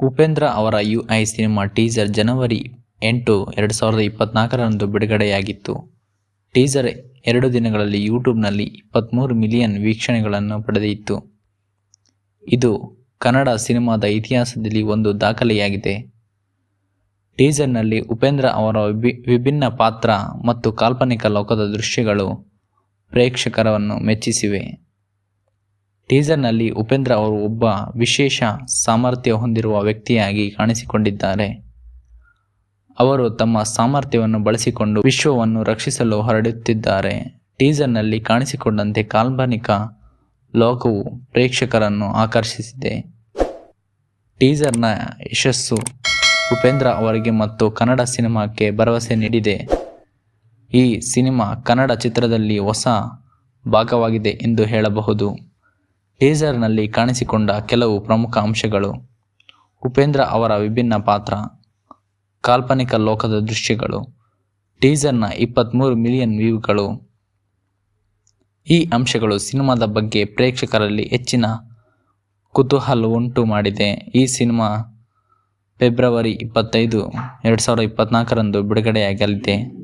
ಉಪೇಂದ್ರ ಅವರ U I cinema teaser ಜನವರಿ ಎಂಟು ಎರಡು ಸಾವಿರದ ಇಪ್ಪತ್ನಾಲ್ಕರಂದು ಬಿಡುಗಡೆಯಾಗಿತ್ತು. ಟೀಸರ್ ಎರಡು ದಿನಗಳಲ್ಲಿ ಯೂಟ್ಯೂಬ್ನಲ್ಲಿ ಇಪ್ಪತ್ತ್ಮೂರು ಮಿಲಿಯನ್ ವೀಕ್ಷಣೆಗಳನ್ನು ಪಡೆದಿತ್ತು. ಇದು ಕನ್ನಡ ಸಿನಿಮಾದ ಇತಿಹಾಸದಲ್ಲಿ ಒಂದು ದಾಖಲೆಯಾಗಿದೆ. ಟೀಸರ್ನಲ್ಲಿ ಉಪೇಂದ್ರ ಅವರ ವಿಭಿನ್ನ ಪಾತ್ರ ಮತ್ತು ಕಾಲ್ಪನಿಕ ಲೋಕದ ದೃಶ್ಯಗಳು ಪ್ರೇಕ್ಷಕರನ್ನು ಮೆಚ್ಚಿಸಿವೆ. ಟೀಸರ್ನಲ್ಲಿ ಉಪೇಂದ್ರ ಅವರು ಒಬ್ಬ ವಿಶೇಷ ಸಾಮರ್ಥ್ಯ ಹೊಂದಿರುವ ವ್ಯಕ್ತಿಯಾಗಿ ಕಾಣಿಸಿಕೊಂಡಿದ್ದಾರೆ. ಅವರು ತಮ್ಮ ಸಾಮರ್ಥ್ಯವನ್ನು ಬಳಸಿಕೊಂಡು ವಿಶ್ವವನ್ನು ರಕ್ಷಿಸಲು ಹೊರಡುತ್ತಿದ್ದಾರೆ. ಟೀಸರ್ನಲ್ಲಿ ಕಾಣಿಸಿಕೊಂಡಂತೆ ಕಾಲ್ಪನಿಕ ಲೋಕವು ಪ್ರೇಕ್ಷಕರನ್ನು ಆಕರ್ಷಿಸಿದೆ. ಟೀಸರ್ನ ಯಶಸ್ಸು ಉಪೇಂದ್ರ ಅವರಿಗೆ ಮತ್ತು ಕನ್ನಡ ಸಿನಿಮಾಕ್ಕೆ ಭರವಸೆ ನೀಡಿದೆ. ಈ ಸಿನಿಮಾ ಕನ್ನಡ ಚಿತ್ರದಲ್ಲಿ ಹೊಸ ಭಾಗವಾಗಿದೆ ಎಂದು ಹೇಳಬಹುದು. ಟೀಸರ್ನಲ್ಲಿ ಕಾಣಿಸಿಕೊಂಡ ಕೆಲವು ಪ್ರಮುಖ ಅಂಶಗಳು. ಉಪೇಂದ್ರ ಅವರ ವಿಭಿನ್ನ ಪಾತ್ರ. ಕಾಲ್ಪನಿಕ ಲೋಕದ ದೃಶ್ಯಗಳು. ಟೀಸರ್ನ ಇಪ್ಪತ್ತ್ಮೂರು ಮಿಲಿಯನ್ ವ್ಯೂಗಳು. ಈ ಅಂಶಗಳು ಸಿನಿಮಾದ ಬಗ್ಗೆ ಪ್ರೇಕ್ಷಕರಲ್ಲಿ ಹೆಚ್ಚಿನ ಕುತೂಹಲ ಉಂಟು ಮಾಡಿದೆ. ಈ ಸಿನಿಮಾ ಫೆಬ್ರವರಿ ಇಪ್ಪತ್ತೈದು, ಎರಡು ಸಾವಿರದ ಇಪ್ಪತ್ತ್ನಾಲ್ಕರಂದು ಬಿಡುಗಡೆಯಾಗಲಿದೆ.